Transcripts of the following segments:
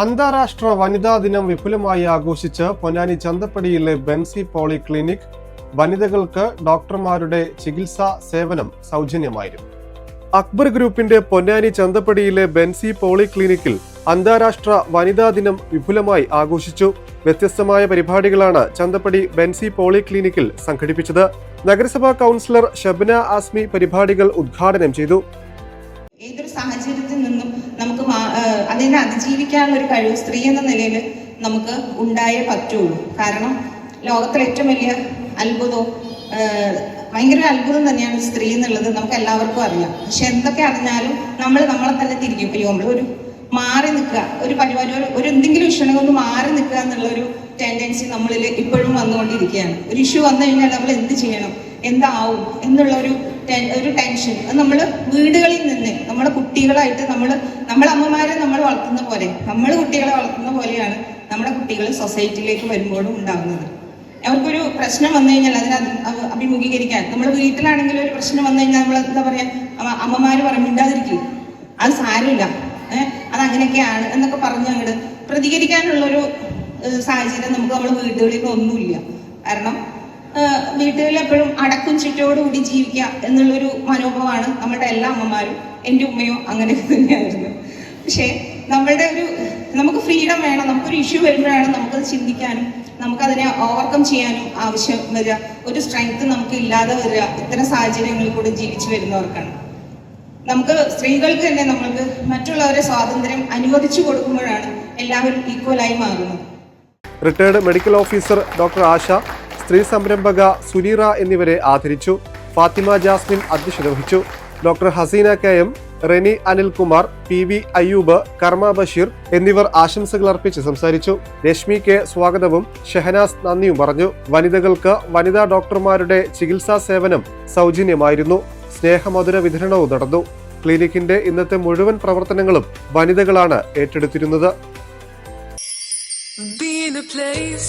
അന്താരാഷ്ട്ര വനിതാ ദിനം വിപുലമായി ആഘോഷിച്ച് പൊന്നാനി ചന്തപ്പടിയിലെ ബെൻസി പോളി ക്ലിനിക് വനിതകൾക്ക് ഡോക്ടർമാരുടെ ചികിത്സാ സേവനം സൗജന്യമായിരുന്നു. അക്ബർ ഗ്രൂപ്പിന്റെ പൊന്നാനി ചന്തപ്പടിയിലെ ബെൻസി പോളിക്ലിനിക്കിൽ അന്താരാഷ്ട്ര വനിതാ ദിനം വിപുലമായി ആഘോഷിച്ചു. വ്യത്യസ്തമായ പരിപാടികളാണ് ചന്തപ്പടി ബെൻസി പോളിക്ലിനിക്കിൽ സംഘടിപ്പിച്ചത്. നഗരസഭാ കൗൺസിലർ ഷബ്ന ആസ്മി പരിപാടികൾ ഉദ്ഘാടനം ചെയ്തു. നമുക്ക് അതിനെ അതിജീവിക്കാനുള്ള ഒരു കഴിവ് സ്ത്രീ എന്ന നിലയിൽ നമുക്ക് ഉണ്ടായേ പറ്റുള്ളൂ. കാരണം ലോകത്തിലെ ഏറ്റവും വലിയ അത്ഭുതവും ഭയങ്കര ഒരു അത്ഭുതം തന്നെയാണ് സ്ത്രീ എന്നുള്ളത് നമുക്ക് എല്ലാവർക്കും അറിയാം. പക്ഷെ എന്തൊക്കെ അറിഞ്ഞാലും നമ്മൾ നമ്മളെ തന്നെ തിരിക്കും. അയ്യോ നമ്മൾ ഒരു മാറി നിൽക്കുക. ഒരു പരിപാടി ഒരു- എന്തെങ്കിലും ഇഷ്യൂ ഒന്ന് മാറി നിൽക്കുക എന്നുള്ള ഒരു ടെൻഡൻസി നമ്മളിൽ ഇപ്പോഴും വന്നുകൊണ്ടിരിക്കുകയാണ്. ഒരു ഇഷ്യൂ വന്നു കഴിഞ്ഞാൽ നമ്മൾ എന്ത് ചെയ്യണം എന്താവും എന്നുള്ള ഒരു ഒരു ടെൻഷൻ. അത് നമ്മൾ വീടുകളിൽ നിന്ന് നമ്മുടെ കുട്ടികളായിട്ട് നമ്മൾ നമ്മളെ അമ്മമാരെ നമ്മൾ വളർത്തുന്ന പോലെ നമ്മൾ കുട്ടികളെ വളർത്തുന്ന പോലെയാണ് നമ്മുടെ കുട്ടികൾ സൊസൈറ്റിയിലേക്ക് വരുമ്പോഴും ഉണ്ടാകുന്നത് അവർക്കൊരു പ്രശ്നം വന്നു കഴിഞ്ഞാൽ അതിനെ അഭി- അഭി- അഭിമുഖീകരിക്കാൻ. നമ്മൾ വീട്ടിലാണെങ്കിൽ ഒരു പ്രശ്നം വന്നു കഴിഞ്ഞാൽ നമ്മൾ എന്താ പറയാ അമ്മ- അമ്മമാര് പറയും അത് സാരമില്ല. ഏഹ് അത് അങ്ങനെയൊക്കെയാണ് എന്നൊക്കെ പറഞ്ഞ് അങ്ങോട്ട് പ്രതികരിക്കാനുള്ളൊരു സാഹചര്യം നമുക്ക് നമ്മൾ വീടുകളിൽ ഒന്നുമില്ല കാരണം വീട്ടുകളിൽ എപ്പോഴും അടക്കും ചുറ്റോടുകൂടി ജീവിക്കുക എന്നുള്ളൊരു മനോഭാവമാണ് നമ്മുടെ എല്ലാ അമ്മമാരും എന്റെ ഉമ്മയോ അങ്ങനെ തന്നെയായിരുന്നു. പക്ഷേ നമ്മളുടെ ഒരു നമുക്ക് ഫ്രീഡം വേണം നമുക്കൊരു ഇഷ്യൂ വരുമ്പോഴാണ് നമുക്കത് ചിന്തിക്കാനും നമുക്കതിനെ ഓവർകം ചെയ്യാനും ആവശ്യം വരിക. ഒരു സ്ട്രെങ്ത് നമുക്ക് ഇല്ലാതെ വരിക. ഇത്തരം സാഹചര്യങ്ങളിൽ കൂടെ ജീവിച്ചു വരുന്നവർക്കാണ്. നമുക്ക് സ്ത്രീകൾക്ക് തന്നെ നമ്മൾക്ക് മറ്റുള്ളവരെ സ്വാതന്ത്ര്യം അനുവദിച്ചു കൊടുക്കുമ്പോഴാണ് എല്ലാവരും ഈക്വലായി മാറുന്നത്. Retired medical officer doctor Asha സ്ത്രീ സംരംഭക സുനീറ എന്നിവരെ ആദരിച്ചു. ഫാത്തിമ ജാസ്മിൻ അധ്യക്ഷത വഹിച്ചു. Doctor Haseena K M Reni Anilkumar P V Ayyub Karma Basheer എന്നിവർ ആശംസകൾ അർപ്പിച്ച് സംസാരിച്ചു. രശ്മി കെ സ്വാഗതവും ഷെഹനാസ് നന്ദിയും പറഞ്ഞു. വനിതകൾക്ക് വനിതാ ഡോക്ടർമാരുടെ ചികിത്സാ സേവനം സൗജന്യമായിരുന്നു. സ്നേഹമധുര വിതരണവും നടന്നു. ക്ലിനിക്കിന്റെ ഇന്നത്തെ മുഴുവൻ പ്രവർത്തനങ്ങളും വനിതകളാണ് ഏറ്റെടുത്തിരുന്നത്. Be in a place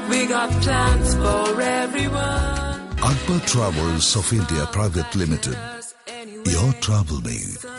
we got plans for everyone. Akbar Travels of India Private Limited. Your travel made.